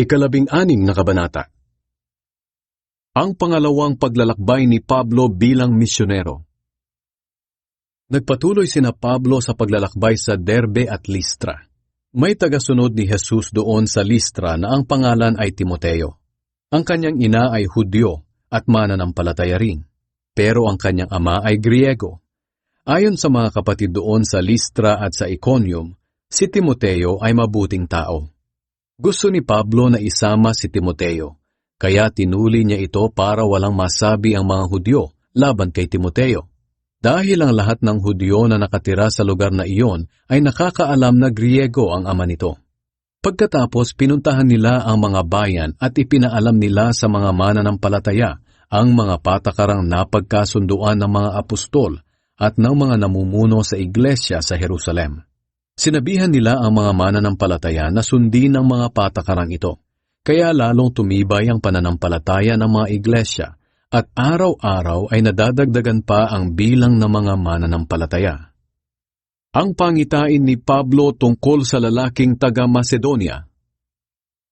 Ikalabing-anim na kabanata. Ang pangalawang paglalakbay ni Pablo bilang misyonero. Nagpatuloy sina Pablo sa paglalakbay sa Derbe at Listra. May tagasunod ni Jesus doon sa Listra na ang pangalan ay Timoteo. Ang kanyang ina ay Hudyo at mananampalataya rin, pero ang kanyang ama ay Griego. Ayon sa mga kapatid doon sa Listra at sa Iconium, si Timoteo ay mabuting tao. Gusto ni Pablo na isama si Timoteo, kaya tinuli niya ito para walang masabi ang mga Hudyo laban kay Timoteo. Dahil ang lahat ng Hudyo na nakatira sa lugar na iyon ay nakakaalam na Griego ang ama nito. Pagkatapos pinuntahan nila ang mga bayan at ipinaalam nila sa mga mananampalataya ang mga patakarang napagkasunduan ng mga apostol at ng mga namumuno sa iglesia sa Jerusalem. Sinabihan nila ang mga mananampalataya na sundin ang mga patakarang ito, kaya lalong tumibay ang pananampalataya ng mga iglesia at araw-araw ay nadadagdagan pa ang bilang ng mga mananampalataya. Ang pangitain ni Pablo tungkol sa lalaking taga-Macedonia.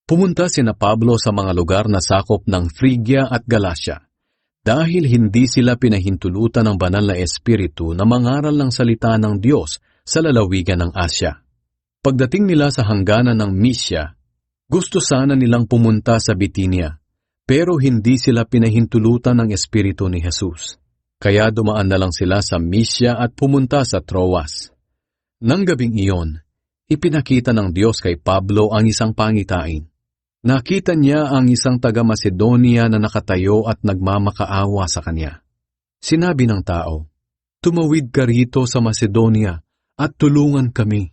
Pumunta sina Pablo sa mga lugar na sakop ng Phrygia at Galacia dahil hindi sila pinahintulutan ng banal na espiritu na mangaral ng salita ng Diyos sa lalawigan ng Asya. Pagdating nila sa hangganan ng Misya, gusto sana nilang pumunta sa Bitinia, pero hindi sila pinahintulutan ng Espiritu ni Jesus. Kaya dumaan na lang sila sa Misya at pumunta sa Troas. Nang gabing iyon, ipinakita ng Diyos kay Pablo ang isang pangitain. Nakita niya ang isang taga-Macedonia na nakatayo at nagmamakaawa sa kanya. Sinabi ng tao, Tumawid ka rito sa Macedonia at tulungan kami.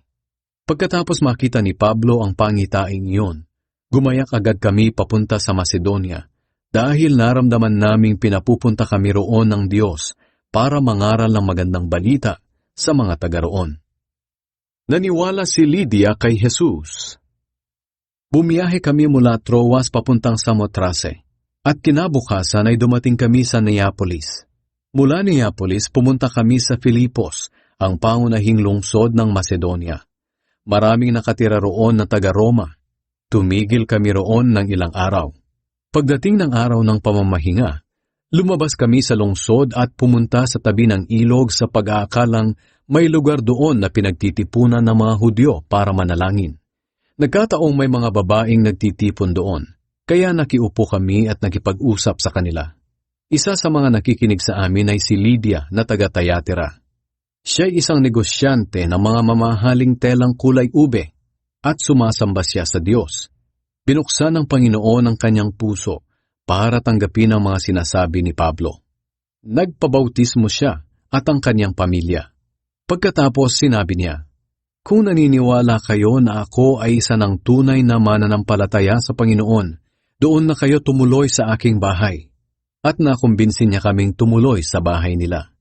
Pagkatapos makita ni Pablo ang pangitaing iyon, gumayak agad kami papunta sa Macedonia dahil naramdaman naming pinapupunta kami roon ng Diyos para mangaral ng magandang balita sa mga taga roon. Naniwala si Lydia kay Jesus. Bumiyahe kami mula Troas papuntang Samotrace at kinabukasan ay dumating kami sa Neapolis. Mula Neapolis pumunta kami sa Filipos, ang pangunahing lungsod ng Macedonia. Maraming nakatira roon na taga-Roma. Tumigil kami roon ng ilang araw. Pagdating ng araw ng pamamahinga, lumabas kami sa lungsod at pumunta sa tabi ng ilog sa pag-aakalang may lugar doon na pinagtitipunan ng mga Hudyo para manalangin. Nagkataong may mga babaeng nagtitipon doon, kaya nakiupo kami at nakipag-usap sa kanila. Isa sa mga nakikinig sa amin ay si Lydia na taga-Tayatira. Siya ay isang negosyante ng mga mamahaling telang kulay ube at sumasamba siya sa Diyos. Binuksan ng Panginoon ang kanyang puso para tanggapin ang mga sinasabi ni Pablo. Nagpabautismo siya at ang kanyang pamilya. Pagkatapos sinabi niya, Kung naniniwala kayo na ako ay isa ng tunay na mananampalataya sa Panginoon, doon na kayo tumuloy sa aking bahay. At nakumbinsin niya kaming tumuloy sa bahay nila.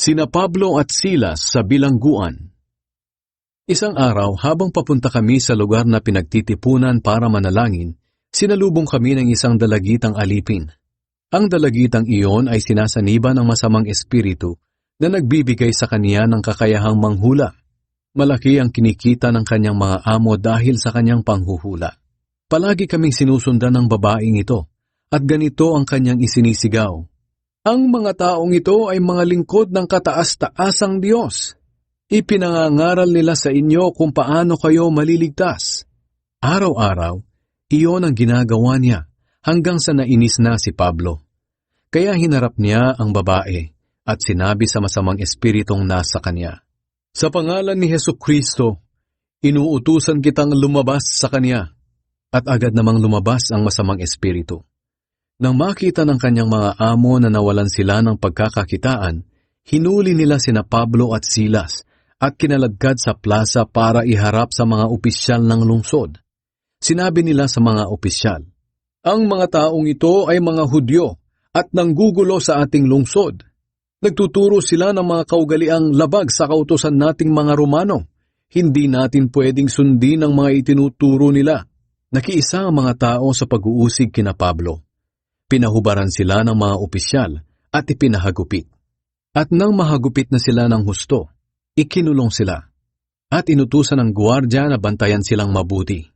Sina Pablo at Silas sa bilangguan. Isang araw habang papunta kami sa lugar na pinagtitipunan para manalangin, sinalubong kami ng isang dalagitang alipin. Ang dalagitang iyon ay sinasaniba ng masamang espiritu na nagbibigay sa kanya ng kakayahang manghula. Malaki ang kinikita ng kanyang mga amo dahil sa kanyang panghuhula. Palagi kaming sinusundan ng babaeng ito, at ganito ang kanyang isinisigaw. Ang mga taong ito ay mga lingkod ng kataas-taasang Diyos. Ipinangangaral nila sa inyo kung paano kayo maliligtas. Araw-araw, iyon ang ginagawa niya hanggang sa nainis na si Pablo. Kaya hinarap niya ang babae at sinabi sa masamang espiritong nasa kanya, Sa pangalan ni Heso Kristo, inuutusan kitang lumabas sa kanya. At agad namang lumabas ang masamang espiritu. Nang makita ng kanyang mga amo na nawalan sila ng pagkakakitaan, hinuli nila sina Pablo at Silas at kinaladkad sa plaza para iharap sa mga opisyal ng lungsod. Sinabi nila sa mga opisyal, Ang mga taong ito ay mga Hudyo at nanggugulo sa ating lungsod. Nagtuturo sila ng mga kaugaliang labag sa kautosan nating mga Romano. Hindi natin pwedeng sundin ang mga itinuturo nila. Nakiisa ang mga tao sa pag-uusig kina Pablo. Pinahubaran sila ng mga opisyal at ipinahagupit. At nang mahagupit na sila ng husto, ikinulong sila at inutusan ng gwardya na bantayan silang mabuti.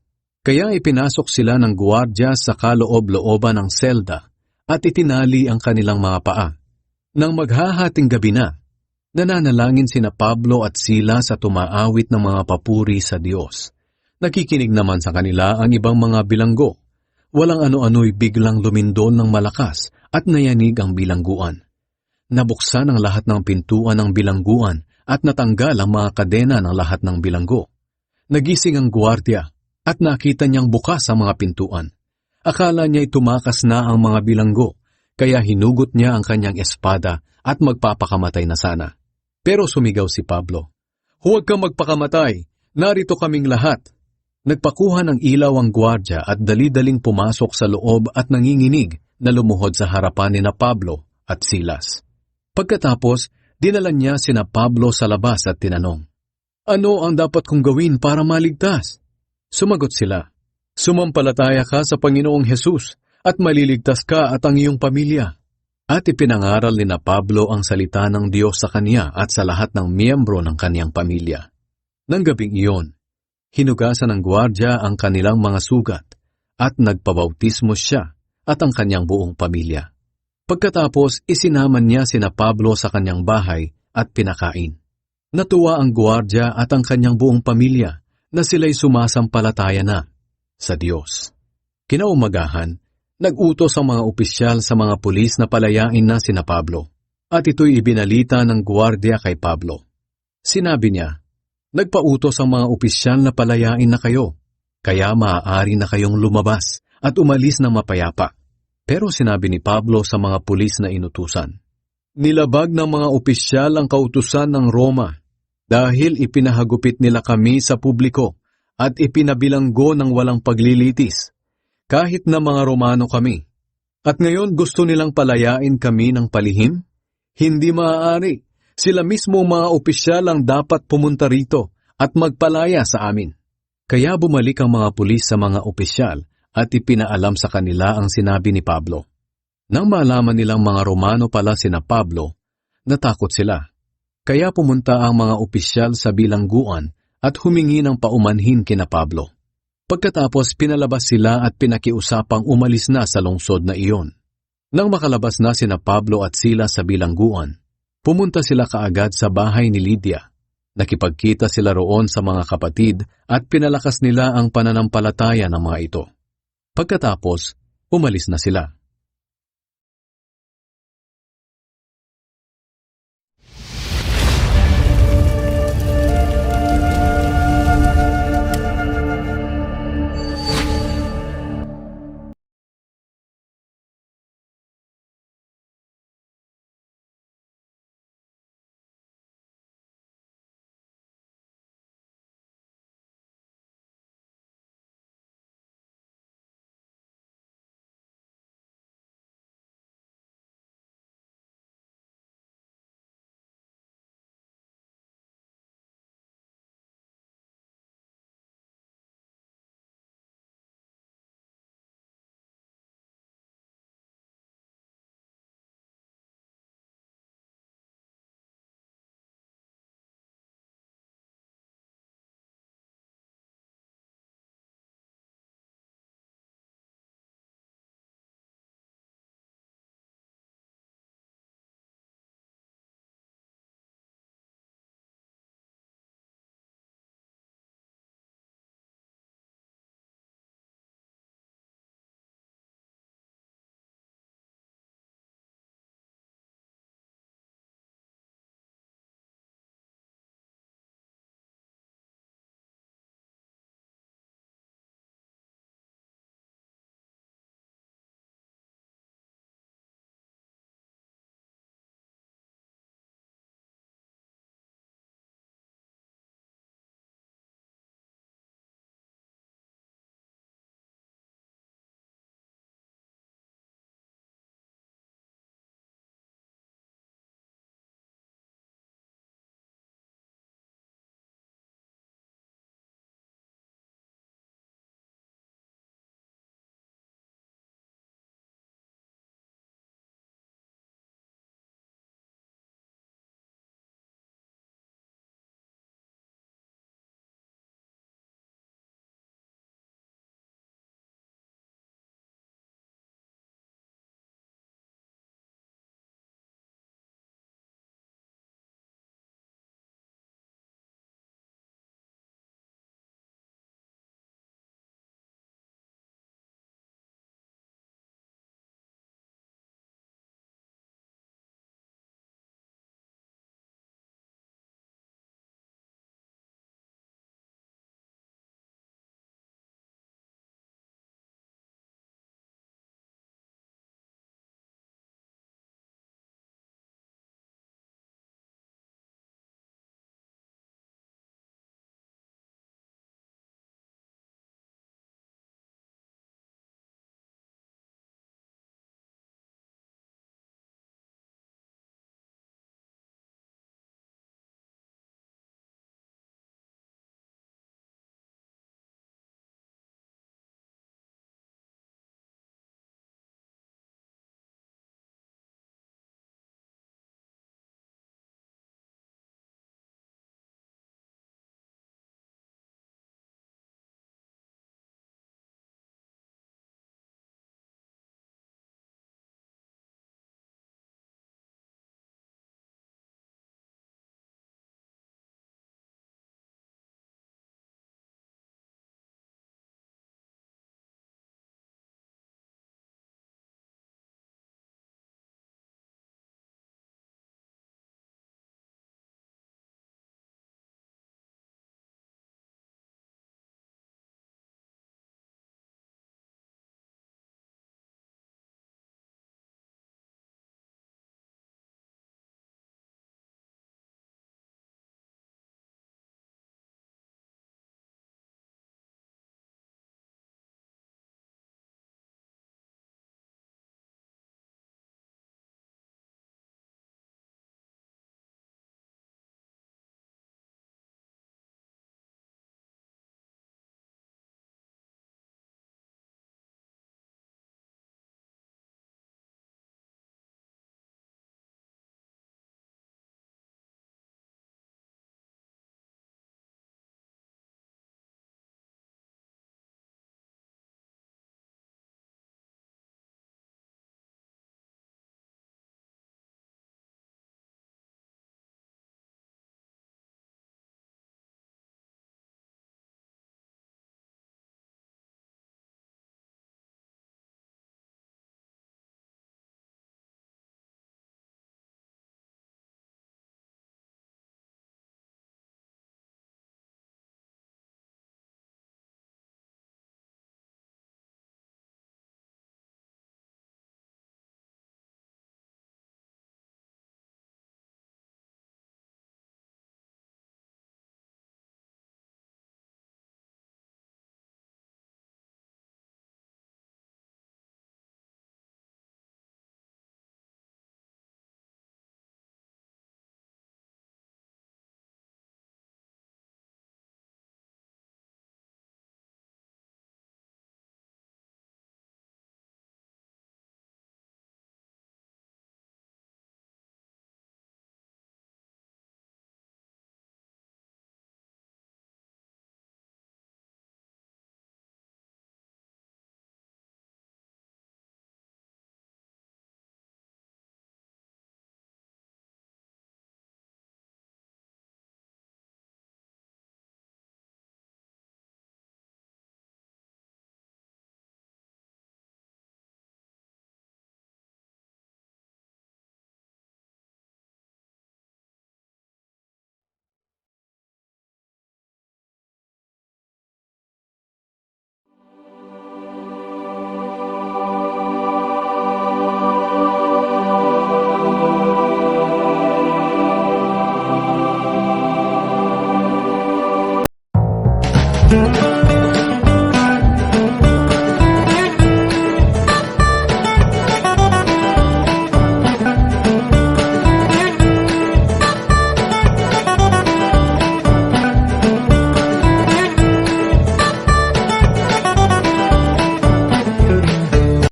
Kaya ipinasok sila ng guwardya sa kaloob-looban ng selda at itinali ang kanilang mga paa. Nang maghahating gabi na, nananalangin sina Pablo at Sila sa tumaawit ng mga papuri sa Diyos. Nakikinig naman sa kanila ang ibang mga bilanggo. Walang ano-ano'y biglang lumindol ng malakas at nayanig ang bilangguan. Nabuksan ang lahat ng pintuan ng bilangguan at natanggal ang mga kadena ng lahat ng bilanggo. Nagising ang guwardiya at nakita niyang bukas ang mga pintuan. Akala niya'y tumakas na ang mga bilanggo, kaya hinugot niya ang kanyang espada at magpapakamatay na sana. Pero sumigaw si Pablo, Huwag kang magpakamatay, narito kaming lahat. Nagpakuha ng ilaw ang gwardya at dali-daling pumasok sa loob at nanginginig na lumuhod sa harapan ni na Pablo at Silas. Pagkatapos, dinala niya sina Pablo sa labas at tinanong, Ano ang dapat kong gawin para maligtas? Sumagot sila, Sumampalataya ka sa Panginoong Hesus at maliligtas ka at ang iyong pamilya. At ipinangaral ni na Pablo ang salita ng Diyos sa kanya at sa lahat ng miyembro ng kaniyang pamilya. Nang gabing iyon, hinugasan ng gwardya ang kanilang mga sugat at nagpabautismo siya at ang kanyang buong pamilya. Pagkatapos, isinaman niya sina Pablo sa kanyang bahay at pinakain. Natuwa ang gwardya at ang kanyang buong pamilya na sila'y sumasampalataya na sa Diyos. Kinaumagahan, nag-utos ang mga opisyal sa mga pulis na palayain na sina Pablo at ito'y ibinalita ng gwardya kay Pablo. Sinabi niya, Nagpautos ang mga opisyal na palayain na kayo, kaya maaari na kayong lumabas at umalis ng mapayapa. Pero sinabi ni Pablo sa mga pulis na inutusan, Nilabag ng mga opisyal ang kautusan ng Roma dahil ipinahagupit nila kami sa publiko at ipinabilanggo ng walang paglilitis, kahit na mga Romano kami. At ngayon gusto nilang palayain kami ng palihim? Hindi maaari. Sila mismo mga opisyal ang dapat pumunta rito at magpalaya sa amin. Kaya bumalik ang mga pulis sa mga opisyal at ipinaalam sa kanila ang sinabi ni Pablo. Nang malaman nilang mga Romano pala sina Pablo, natakot sila. Kaya pumunta ang mga opisyal sa bilangguan at humingi ng paumanhin kina Pablo. Pagkatapos pinalabas sila at pinakiusapang umalis na sa lungsod na iyon. Nang makalabas na sina Pablo at sila sa bilangguan, pumunta sila kaagad sa bahay ni Lydia. Nakipagkita sila roon sa mga kapatid at pinalakas nila ang pananampalataya ng mga ito. Pagkatapos, umalis na sila.